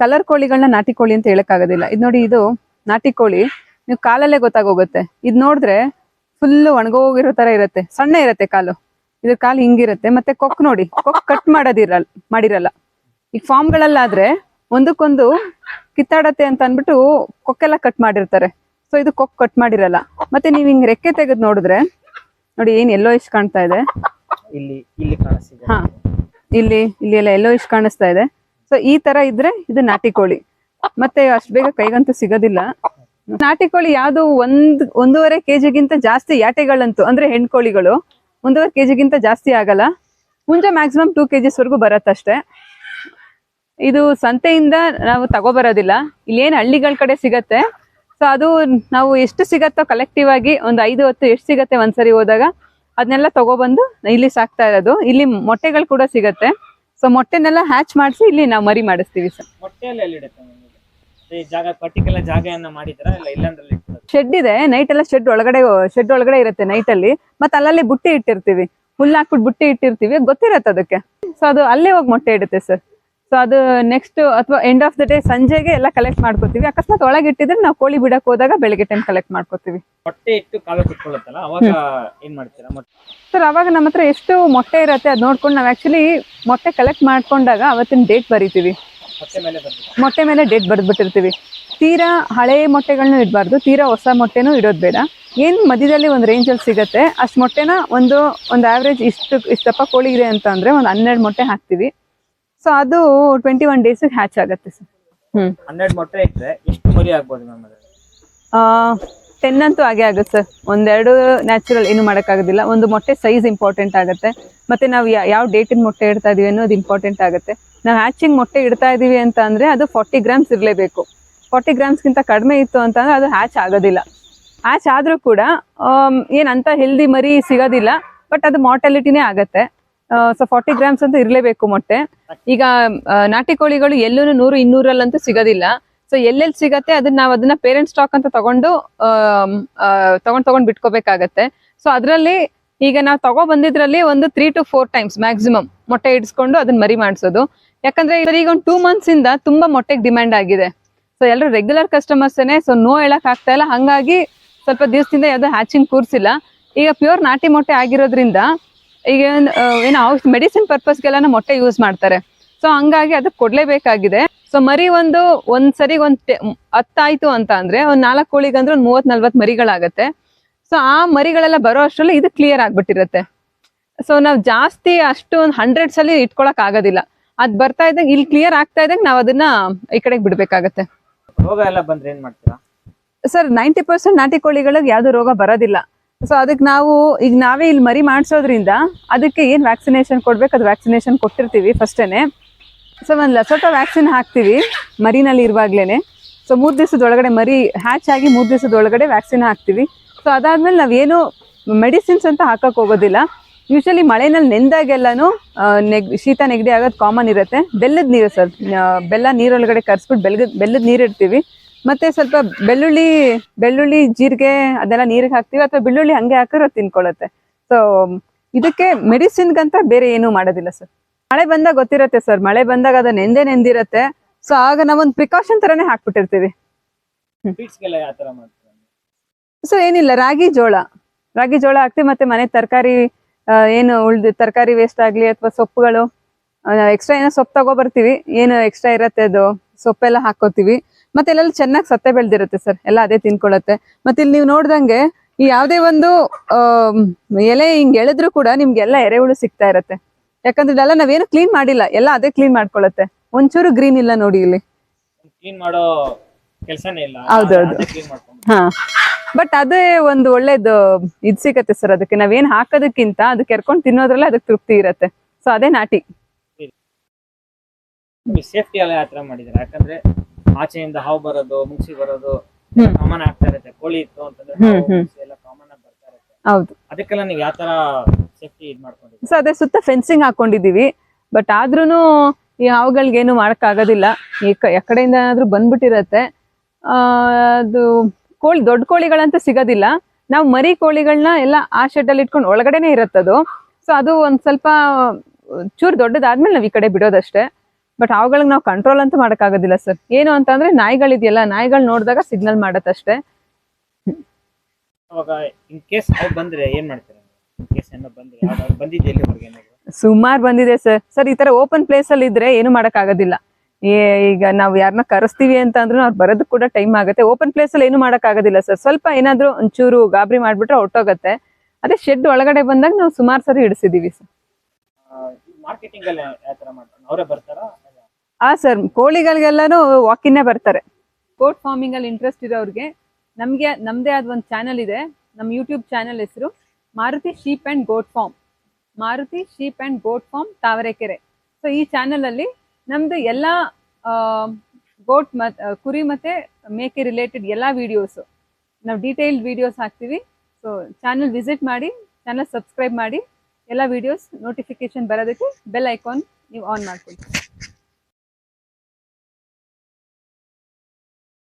Colour ಕೋಳಿಗಳನ್ನ ನಾಟಿ ಕೋಳಿ ಅಂತ ಹೇಳಕ್ಕಾಗೋದಿಲ್ಲ. ಇದು ನೋಡಿ ಇದು ನಾಟಿ ಕೋಳಿ. ನೀವು ಕಾಲಲ್ಲೇ ಗೊತ್ತಾಗೋಗುತ್ತೆ. ಇದು ನೋಡಿದ್ರೆ ಫುಲ್ ಒಣಗೋಗಿರೋ ತರ ಇರುತ್ತೆ. ಸಣ್ಣ ಇರುತ್ತೆ ಕಾಲು. ಇದ್ರ ಕಾಲು ಹಿಂಗಿರುತ್ತೆ. ಮತ್ತೆ ಕೊಕ್ ನೋಡಿ. ಕೊಕ್ ಕಟ್ ಮಾಡೋದಿರಲ್ಲ ಮಾಡಿರಲ್ಲ. ಈಗ ಫಾರ್ಮ್ಗಳಲ್ಲಾದ್ರೆ ಒಂದಕ್ಕೊಂದು ಕಿತ್ತಾಡತ್ತೆ ಅಂತ ಅಂದ್ಬಿಟ್ಟು ಕೊಕ್ಕೆಲ್ಲ ಕಟ್ ಮಾಡಿರ್ತಾರೆ. ಸೊ ಇದು ಕೊಕ್ ಕಟ್ ಮಾಡಿರಲ್ಲ. ಮತ್ತೆ ನೀವ್ ಹಿಂಗ್ ರೆಕ್ಕೆ ತೆಗೆದು ನೋಡಿದ್ರೆ ನೋಡಿ ಏನ್ ಎಲ್ಲೋ ಇಷ್ಟ ಕಾಣ್ತಾ ಇದೆ. ಇಲ್ಲಿ ಇಲ್ಲಿ ಹಾ. ಇಲ್ಲಿ ಇಲ್ಲಿ ಎಲ್ಲ ಎಲ್ಲೋ ಇಷ್ಟು ಕಾಣಿಸ್ತಾ ಇದೆ. ಸೊ ಈ ತರ ಇದ್ರೆ ಇದು ನಾಟಿ ಕೋಳಿ. ಮತ್ತೆ ಅಷ್ಟು ಬೇಗ ಕೈಗಂತೂ ಸಿಗೋದಿಲ್ಲ. ನಾಟಿ ಕೋಳಿ ಯಾವ್ದು ಒಂದ್, ಒಂದೂವರೆ ಕೆಜಿಗಿಂತ ಜಾಸ್ತಿ ಯಾಟೆಗಳಂತೂ, ಅಂದ್ರೆ ಹೆಣ್ಕೋಳಿಗಳು, ಒಂದೂವರೆ ಕೆಜಿಗಿಂತ ಜಾಸ್ತಿ ಆಗಲ್ಲ. ಮುಂಚೆ ಮ್ಯಾಕ್ಸಿಮಮ್ ಟೂ ಕೆಜಿಸ್ ವರೆಗೂ ಬರತ್ತಷ್ಟೇ. ಇದು ಸಂತೆಯಿಂದ ನಾವು ತಗೋಬರೋದಿಲ್ಲ. ಏನು ಹಳ್ಳಿಗಳ ಕಡೆ ಸಿಗತ್ತೆ. ಸೊ ಅದು ನಾವು ಎಷ್ಟು ಸಿಗತ್ತೋ ಕಲೆಕ್ಟಿವ್ ಆಗಿ ಒಂದು ಐದು ಹೊತ್ತು ಎಷ್ಟು ಸಿಗತ್ತೆ ಒಂದ್ಸರಿ ಹೋದಾಗ ಅದನ್ನೆಲ್ಲ ತಗೊಬಂದು ಇಲ್ಲಿ ಸಾಕ್ತಾ ಇರೋದು. ಇಲ್ಲಿ ಮೊಟ್ಟೆಗಳು ಕೂಡ ಸಿಗತ್ತೆ. ಸೊ ಮೊಟ್ಟೆನೆಲ್ಲ ಹ್ಯಾಚ್ ಮಾಡಿಸಿ ಇಲ್ಲಿ ನಾವು ಮರಿ ಮಾಡಿಸ್ತೀವಿ ಸರ್ ಮೊಟ್ಟೆಯಲ್ಲಿ ನಿಮಗೆ? ಈ ಜಾಗ ಪರ್ಟಿಕ್ಯುಲರ್ ಮಾಡಿದ್ರ ಇಲ್ಲ ಶೆಡ್ ಇದೆ ನೈಟ್ ಎಲ್ಲ ಶೆಡ್ ಒಳಗಡೆ ಶೆಡ್ ಒಳಗಡೆ ಇರುತ್ತೆ ನೈಟ್ ಅಲ್ಲಿ. ಮತ್ತೆ ಅಲ್ಲಲ್ಲಿ ಬುಟ್ಟಿ ಇಟ್ಟಿರ್ತೀವಿ. ಹುಲ್ಲು ಹಾಕ್ಬಿಟ್ಟು ಬುಟ್ಟಿ ಇಟ್ಟಿರ್ತೀವಿ. ಗೊತ್ತಿರತ್ತೆ ಅದಕ್ಕೆ. ಸೊ ಅದು ಅಲ್ಲೇ ಹೋಗಿ ಮೊಟ್ಟೆ ಇಡುತ್ತೆ ಸರ್ ಸೊ ಅದು ನೆಕ್ಸ್ಟ್ ಅಥವಾ ಎಂಡ್ ಆಫ್ ದ ಡೇ ಸಂಜೆಗೆ ಎಲ್ಲ ಕಲೆಕ್ಟ್ ಮಾಡ್ಕೋತೀವಿ. ಅಕಸ್ಮಾತ್ ಒಳಗೆ ಇಟ್ಟಿದ್ರೆ ನಾವು ಕೋಳಿ ಬಿಡಕ್ ಹೋದಾಗ ಬೆಳಿಗ್ಗೆ ಟೈಮ್ ಕಲೆಕ್ಟ್ ಮಾಡ್ಕೋತೀವಿ. ಮೊಟ್ಟೆ ಇಟ್ಟು ಕಾಲ ಕುತ್ಕೊಳ್ಳುತ್ತಲ್ಲ ಅವಾಗ ಏನ್ ಮಾಡ್ತೀರಾ? ಸರ್ ಅವಾಗ ನಮ್ಮ ಹತ್ರ ಎಷ್ಟು ಮೊಟ್ಟೆ ಇರತ್ತೆ ಅದ್ ನೋಡ್ಕೊಂಡು ನಾವು ಆಕ್ಚುಲಿ ಮೊಟ್ಟೆ ಕಲೆಕ್ಟ್ ಮಾಡ್ಕೊಂಡಾಗ ಅವತ್ತಿನ ಡೇಟ್ ಬರಿತೀವಿ. ಮೊಟ್ಟೆ ಮೇಲೆ ಡೇಟ್ ಬರೆದ್ಬಿಟ್ಟಿರ್ತೀವಿ. ತೀರಾ ಹಳೆ ಮೊಟ್ಟೆಗಳನ್ನ ಇಡಬಾರ್ದು ತೀರಾ ಹೊಸ ಮೊಟ್ಟೆನೂ ಇಡೋದು ಬೇಡ. ಏನು ಮಧ್ಯದಲ್ಲಿ ಒಂದು ರೇಂಜಲ್ಲಿ ಸಿಗುತ್ತೆ ಅಷ್ಟು ಮೊಟ್ಟೆನ ಒಂದು ಒಂದು ಆವ್ರೇಜ್ ಇಷ್ಟು ಇಷ್ಟಪ್ಪ ಕೋಳಿ ಇದೆ ಅಂತ ಅಂದರೆ ಒಂದು ಹನ್ನೆರಡು ಮೊಟ್ಟೆ ಹಾಕ್ತೀವಿ. ಸೊ ಅದು ಟ್ವೆಂಟಿ ಒನ್ ಡೇಸ್ ಹ್ಯಾಚ್ ಆಗುತ್ತೆ ಸರ್ ಹ್ಮ್. ಹನ್ನೆರಡು ಮೊಟ್ಟೆ ಇಟ್ಟರೆ ಎಷ್ಟು ಮರಿ ಆಗ್ಬೋದು ಮ್ಯಾಮ್ ಟೆನ್ ಅಂತೂ ಹಾಗೆ ಆಗುತ್ತೆ ಸರ್ ಒಂದೆರಡು ನ್ಯಾಚುರಲ್ ಏನು ಮಾಡೋಕ್ಕಾಗೋದಿಲ್ಲ. ಒಂದು ಮೊಟ್ಟೆ ಸೈಜ್ ಇಂಪಾರ್ಟೆಂಟ್ ಆಗುತ್ತೆ. ಮತ್ತೆ ನಾವು ಯಾವ ಡೇಟಿನ ಮೊಟ್ಟೆ ಇಡ್ತಾ ಇದೀವಿ ಅನ್ನೋದು ಇಂಪಾರ್ಟೆಂಟ್ ಆಗುತ್ತೆ. ನಾವು ಹ್ಯಾಚಿಂಗ್ ಮೊಟ್ಟೆ ಇಡ್ತಾ ಇದೀವಿ ಅಂತ ಅಂದ್ರೆ ಅದು ಫಾರ್ಟಿ ಗ್ರಾಮ್ಸ್ ಇರಲೇಬೇಕು. ಫಾರ್ಟಿ ಗ್ರಾಮ್ಸ್ಗಿಂತ ಕಡಿಮೆ ಇತ್ತು ಅಂತಂದ್ರೆ ಅದು ಹ್ಯಾಚ್ ಆಗೋದಿಲ್ಲ. ಹ್ಯಾಚ್ ಆದ್ರೂ ಕೂಡ ಏನಂತ ಹೆಲ್ದಿ ಮರಿ ಸಿಗೋದಿಲ್ಲ ಬಟ್ ಅದು ಮಾರ್ಟಾಲಿಟಿನೇ ಆಗತ್ತೆ. ಸೊ ಫಾರ್ಟಿ ಗ್ರಾಮ್ಸ್ ಅಂತ ಇರಲೇಬೇಕು ಮೊಟ್ಟೆ. ಈಗ ನಾಟಿ ಕೋಳಿಗಳು ಎಲ್ಲೂ ನೂರು, ಇನ್ನೂರಲ್ಲಂತೂ ಸಿಗೋದಿಲ್ಲ. ಸೊ ಎಲ್ಲೆಲ್ಲಿ ಸಿಗತ್ತೆ ಅದನ್ನ ನಾವು ಅದನ್ನ ಪೇರೆಂಟ್ ಸ್ಟಾಕ್ ಅಂತ ತಗೊಂಡು ತಗೊಂಡು ತಗೊಂಡ್ ಬಿಟ್ಕೋಬೇಕಾಗತ್ತೆ. ಸೊ ಅದರಲ್ಲಿ ಈಗ ನಾವು ತಗೋ ಬಂದಿದ್ರಲ್ಲಿ ಒಂದು three to four times maximum ಮೊಟ್ಟೆ ಇಡಿಸ್ಕೊಂಡು ಅದನ್ನ ಮರಿ ಮಾಡಿಸೋದು. ಯಾಕಂದ್ರೆ ಈಗ ಒಂದು ಟೂ ಮಂತ್ಸ್ ಇಂದ ತುಂಬಾ ಮೊಟ್ಟೆಗೆ ಡಿಮ್ಯಾಂಡ್ ಆಗಿದೆ. ಸೊ ಎಲ್ಲರೂ ರೆಗ್ಯುಲರ್ ಕಸ್ಟಮರ್ಸ್ ಏನೇ ಸೊ ನೋ ಹೇಳಕ್ ಆಗ್ತಾ ಇಲ್ಲ. ಹಂಗಾಗಿ ಸ್ವಲ್ಪ ದಿವಸದಿಂದ ಯಾವ್ದೋ ಹ್ಯಾಚಿಂಗ್ ಕೂರ್ಸಿಲ್ಲ. ಈಗ ಪ್ಯೂರ್ ನಾಟಿ ಮೊಟ್ಟೆ ಆಗಿರೋದ್ರಿಂದ ಈಗ ಏನು ಔಷಧ ಮೆಡಿಸಿನ್ ಪರ್ಪಸ್ಗೆಲ್ಲ ಮೊಟ್ಟೆ ಯೂಸ್ ಮಾಡ್ತಾರೆ. ಸೊ ಹಂಗಾಗಿ ಅದಕ್ಕೆ ಕೊಡ್ಲೇಬೇಕಾಗಿದೆ. ಸೊ ಮರಿ ಒಂದು ಒಂದ್ ಸರಿ ಒಂದ್ ಹತ್ತಾಯ್ತು ಅಂತ ಅಂದ್ರೆ ಒಂದ್ ನಾಲ್ಕು ಕೋಳಿಗಂದ್ರೆ ಒಂದ್ ಮೂವತ್ ನಲ್ವತ್ ಮರಿಗಳಾಗತ್ತೆ. ಸೊ ಆ ಮರಿಗಳೆಲ್ಲ ಬರೋ ಅಷ್ಟರಲ್ಲಿ ಇದು ಕ್ಲಿಯರ್ ಆಗ್ಬಿಟ್ಟಿರತ್ತೆ. ಸೊ ನಾವು ಜಾಸ್ತಿ ಅಷ್ಟು ಒಂದು ಹಂಡ್ರೆಡ್ಸ್ ಅಲ್ಲಿ ಇಟ್ಕೊಳಕ್ ಆಗೋದಿಲ್ಲ. ಅದ್ ಬರ್ತಾ ಇದ್ದಂಗೆ ಇಲ್ಲಿ ಕ್ಲಿಯರ್ ಆಗ್ತಾ ಇದ್ದಂಗೆ ನಾವು ಅದನ್ನ ಈ ಕಡೆಗೆ ಬಿಡ್ಬೇಕಾಗತ್ತೆ. ರೋಗ ಎಲ್ಲ ಬಂದ್ರೆ ಏನ್ ಮಾಡ್ತೀರಾ? ಸರ್ ನೈಂಟಿ ಪರ್ಸೆಂಟ್ ನಾಟಿ ಕೋಳಿಗಳಿಗೆ ಯಾವ್ದು ರೋಗ ಬರೋದಿಲ್ಲ. ಸೊ ಅದಕ್ಕೆ ನಾವು ಈಗ ನಾವೇ ಇಲ್ಲಿ ಮರಿ ಮಾಡಿಸೋದ್ರಿಂದ ಅದಕ್ಕೆ ಏನು ವ್ಯಾಕ್ಸಿನೇಷನ್ ಕೊಡ್ಬೇಕು? ಅದು ವ್ಯಾಕ್ಸಿನೇಷನ್ ಕೊಟ್ಟಿರ್ತೀವಿ ಫಸ್ಟೇ ಸೊ ಒಂದು ಲಸೋಟೋ ವ್ಯಾಕ್ಸಿನ್ ಹಾಕ್ತೀವಿ ಮರಿನಲ್ಲಿ ಇರುವಾಗಲೇ ಸೊ ಮೂರು ದಿವಸದೊಳಗಡೆ ಮರಿ ಹ್ಯಾಚ್ ಆಗಿ ಮೂರು ದಿವಸದ ಒಳಗಡೆ ವ್ಯಾಕ್ಸಿನ್ ಹಾಕ್ತೀವಿ. ಸೊ ಅದಾದ್ಮೇಲೆ ನಾವೇನು ಮೆಡಿಸಿನ್ಸ್ ಅಂತ ಹಾಕೋಕೆ ಹೋಗೋದಿಲ್ಲ. ಯೂಶಲಿ ಮಳೆನಲ್ಲಿ ನೆಂದಾಗೆಲ್ಲಾನು ನೆಗ್, ಶೀತ ನೆಗಡಿ ಆಗೋದು ಕಾಮನ್ ಇರುತ್ತೆ. ಬೆಲ್ಲದ ನೀರು ಸರ್ ಬೆಲ್ಲ ನೀರೊಳಗಡೆ ಕರೆಸ್ಬಿಟ್ಟು ಬೆಲ್ಲದ ಬೆಲ್ಲದ ನೀರು ಇಡ್ತೀವಿ ಮತ್ತೆ ಸ್ವಲ್ಪ ಬೆಳ್ಳುಳ್ಳಿ ಬೆಳ್ಳುಳ್ಳಿ ಜೀರಿಗೆ ಅದೆಲ್ಲ ನೀರಿಗೆ ಹಾಕ್ತಿವಿ ಅಥವಾ ಬೆಳ್ಳುಳ್ಳಿ ಹಂಗೆ ಹಾಕಿದ್ರೆ ತಿನ್ಕೊಳತ್ತೆ ತಿನ್ಕೊಳ್ಳುತ್ತೆ. ಸೊ ಇದಕ್ಕೆ ಮೆಡಿಸಿನ್ಗಂತ ಬೇರೆ ಏನೂ ಮಾಡೋದಿಲ್ಲ ಸರ್ ಮಳೆ ಬಂದಾಗ ಗೊತ್ತಿರತ್ತೆ ಸರ್ ಮಳೆ ಬಂದಾಗ ಅದು ನೆಂದೇ ನೆಂದಿರತ್ತೆ. ಸೊ ಆಗ ನಾವೊಂದು ಪ್ರಿಕಾಷನ್ ತರನೇ ಹಾಕ್ಬಿಟ್ಟಿರ್ತೀವಿ. ಸರ್ ಏನಿಲ್ಲ ರಾಗಿ ಜೋಳ. ರಾಗಿ ಜೋಳ ಹಾಕ್ತಿವಿ ಮತ್ತೆ ಮನೆ ತರಕಾರಿ ಏನು ಉಳ್ದು ತರಕಾರಿ ವೇಸ್ಟ್ ಆಗ್ಲಿ ಅಥವಾ ಸೊಪ್ಪುಗಳು ಎಕ್ಸ್ಟ್ರಾ ಏನೋ ಸೊಪ್ಪು ತಗೋ ಬರ್ತೀವಿ. ಏನು ಎಕ್ಸ್ಟ್ರಾ ಇರತ್ತೆ ಅದು ಸೊಪ್ಪೆಲ್ಲ ಹಾಕೋತೀವಿ ಮತ್ತೆ ಇಲ್ಲೆಲ್ಲ ಚೆನ್ನಾಗಿ ಸತ್ತೆ ಬೆಳ್ದಿರುತ್ತೆ ಸರ್. ಎಲ್ಲ ಅದೇ ತಿನ್ಕೊಳ್ಳುತ್ತೆ ಮತ್ತೆ ಇಲ್ಲಿ ನೀವು ನೋಡ್ದಂಗೆ ಈ ಯಾವುದೇ ಒಂದು ಎಲೆ ಹಿಂಗ್ ಎಳೆದ್ರು ಕೂಡ ನಿಮ್ಗೆಲ್ಲ ಎರೆಹುಳು ಸಿಗ್ತಾ ಇರತ್ತೆ. ಯಾಕಂದ್ರೆ ಇದೆಲ್ಲ ನಾವೇನು ಕ್ಲೀನ್ ಮಾಡಿಲ್ಲ. ಎಲ್ಲ ಅದೇ ಕ್ಲೀನ್ ಮಾಡ್ಕೊಳತ್ತೆ. ಒಂಚೂರು ಗ್ರೀನ್ ಇಲ್ಲ ನೋಡಿ ಇಲ್ಲಿ. ಕ್ಲೀನ್ ಮಾಡೋ ಕೆಲಸನೇ ಇಲ್ಲ. ಹೌದೌದು. ಕ್ಲೀನ್ ಮಾಡ್ಕೊಂಡು. ಹಾ. ಬಟ್ ಅದೇ ಒಂದು ಒಳ್ಳೇದು ಇದ್ ಸಿಗತ್ತೆ ಸರ್ ಅದಕ್ಕೆ. ನಾವೇನ್ ಹಾಕೋದಕ್ಕಿಂತ ಅದಕ್ಕೆ ಕೆರ್ಕೊಂಡ್ ತಿನ್ನೋದ್ರಲ್ಲೇ ಅದಕ್ಕೆ ತೃಪ್ತಿ ಇರತ್ತೆ. ಸೊ ಅದೇ ನಾಟಿ. ಸೇಫ್ಟಿ ಎಲ್ಲ ಯಾತ್ರ ತರ ಮಾಡಿದ್ರೆ ಯಾಕಂದ್ರೆ ಆಚೆಯಿಂದ ಹಾವು ಬರೋದು ಮುಗಿಸಿ ಬರೋದು ಹ್ಮ್. ಕಾಮನ್ ಆಗ್ತಾ ಇರುತ್ತೆ. ಕೋಳಿ ಇತ್ತು ಅಂತಂದ್ರೆ ಹ್ಮ್, ಹಾವು, ಹ್ಮ್. ಮುಗ್ಸಿ ಎಲ್ಲ ಕಾಮನ್ ಆಗಿ ಬರ್ತಾ ಇರುತ್ತೆ. ಹೌದು. ಅದಕ್ಕೆಲ್ಲ ನೀವು ಯಾವ ತರ ಸೇಫ್ಟಿ ಇದ್ ಮಾಡ್ಕೊಂಡಿದ್ದೀರಿ? ಸೊ ಅದೇ ಸುತ್ತ ಫೆನ್ಸಿಂಗ್ ಹಾಕೊಂಡಿದೀವಿ ಬಟ್ ಆದ್ರೂನು ಈ ಹಾವುಗಳಿಗೆ ಏನು ಮಾಡಕ್ ಆಗೋದಿಲ್ಲ ಈ ಕ- ಎಕಡೆಯಿಂದ ಏನಾದ್ರೂ ಬಂದ್ಬಿಟ್ಟಿರತ್ತೆ. ಆ, ಅದು ಕೋಳಿ ದೊಡ್ಡ ಕೋಳಿಗಳಂತ ಸಿಗೋದಿಲ್ಲ. ನಾವು ಮರಿ ಕೋಳಿಗಳನ್ನ ಎಲ್ಲ ಆ ಶೆಡ್ ಅಲ್ಲಿ ಇಟ್ಕೊಂಡು ಒಳಗಡೆನೆ ಇರತ್ತದು. ಸೊ ಅದು ಒಂದ್ ಸ್ವಲ್ಪ ಚೂರ್ ದೊಡ್ಡದಾದ್ಮೇಲೆ ನಾವ್ ಈ ಕಡೆ ಬಿಡೋದಷ್ಟೇ. ಬಟ್ ಅವುಗಳಿಗೆ ನಾವು ಕಂಟ್ರೋಲ್ ಅಂತೂ ಮಾಡೋಕ್ಕಾಗೋದಿಲ್ಲ ಸರ್ ಏನು ಅಂತಂದ್ರೆ ನಾಯಿಗಳಿದೆಯಲ್ಲ ನಾಯಿಗಳು ನೋಡಿದಾಗ ಸಿಗ್ನಲ್ ಮಾಡತ್ತಷ್ಟೇ. ಸುಮಾರು ಬಂದಿದೆ ಸರ್ ಸರ್ ಈ ತರ ಓಪನ್ ಪ್ಲೇಸ್ ಅಲ್ಲಿ ಇದ್ರೆ ಏನು ಮಾಡೋಕ್ಕಾಗೋದಿಲ್ಲ. ಈಗ ನಾವು ಯಾರನ್ನ ಕರೆಸ್ತೀವಿ ಅಂತ ಅಂದ್ರೆ ಅವ್ರು ಬರೋದಕ್ಕೆ ಕೂಡ ಟೈಮ್ ಆಗುತ್ತೆ. ಓಪನ್ ಪ್ಲೇಸ್ ಅಲ್ಲಿ ಏನು ಮಾಡೋಕ್ಕಾಗೋದಿಲ್ಲ ಸರ್ ಸ್ವಲ್ಪ ಏನಾದ್ರೂ ಒಂಚೂರು ಗಾಬರಿ ಮಾಡ್ಬಿಟ್ರೆ ಹೊಟ್ಟೋಗತ್ತೆ ಅದೇ ಶೆಡ್ ಒಳಗಡೆ ಬಂದಾಗ ನಾವು ಸುಮಾರು ಸರಿ ಹಿಡಿಸಿದೀವಿ ಸರ್ ಮಾರ್ಕೆಟಿಂಗ್ ಅಲ್ಲಿ ಯಾವ ತರ ಮಾಡ್ತಾರೆ? ಅವರೇ ಬರ್ತಾರಾ? ಆ ಸರ್, ಕೋಳಿಗಳಿಗೆಲ್ಲಾನು ವಾಕಿನ್ನೇ ಬರ್ತಾರೆ. ಕೋಟ್ ಫಾರ್ಮಿಂಗ್ ಅಲ್ಲಿ ಇಂಟ್ರೆಸ್ಟ್ ಇರೋರಿಗೆ ನಮಗೆ ನಮ್ಮದೇ ಆದ ಒಂದು ಚಾನಲ್ ಇದೆ. ನಮ್ಮ ಯೂಟ್ಯೂಬ್ ಚಾನಲ್ ಹೆಸರು Maruti sheep and goat farm Maruti sheep and goat farm Tavarekere. So ಈ ಚಾನಲ್ ಅಲ್ಲಿ ನಮ್ದು ಎಲ್ಲ ಗೋಟ್ ಮತ್ ಕುರಿ ಮತ್ತೆ ಮೇಕೆ ರಿಲೇಟೆಡ್ ಎಲ್ಲ ವಿಡಿಯೋಸ್ ನಾವು ಡೀಟೇಲ್ಡ್ ವಿಡಿಯೋಸ್ ಹಾಕ್ತೀವಿ. ಸೊ ಚಾನಲ್ ವಿಸಿಟ್ ಮಾಡಿ ಚಾನಲ್ ಸಬ್ಸ್ಕ್ರೈಬ್ ಮಾಡಿ, ಎಲ್ಲ ವಿಡಿಯೋಸ್ ನೋಟಿಫಿಕೇಶನ್ ಬರೋದಕ್ಕೆ ಬೆಲ್ ಐಕಾನ್ ನೀವು ಆನ್ ಮಾಡ್ಕೊಳ್ಳಿ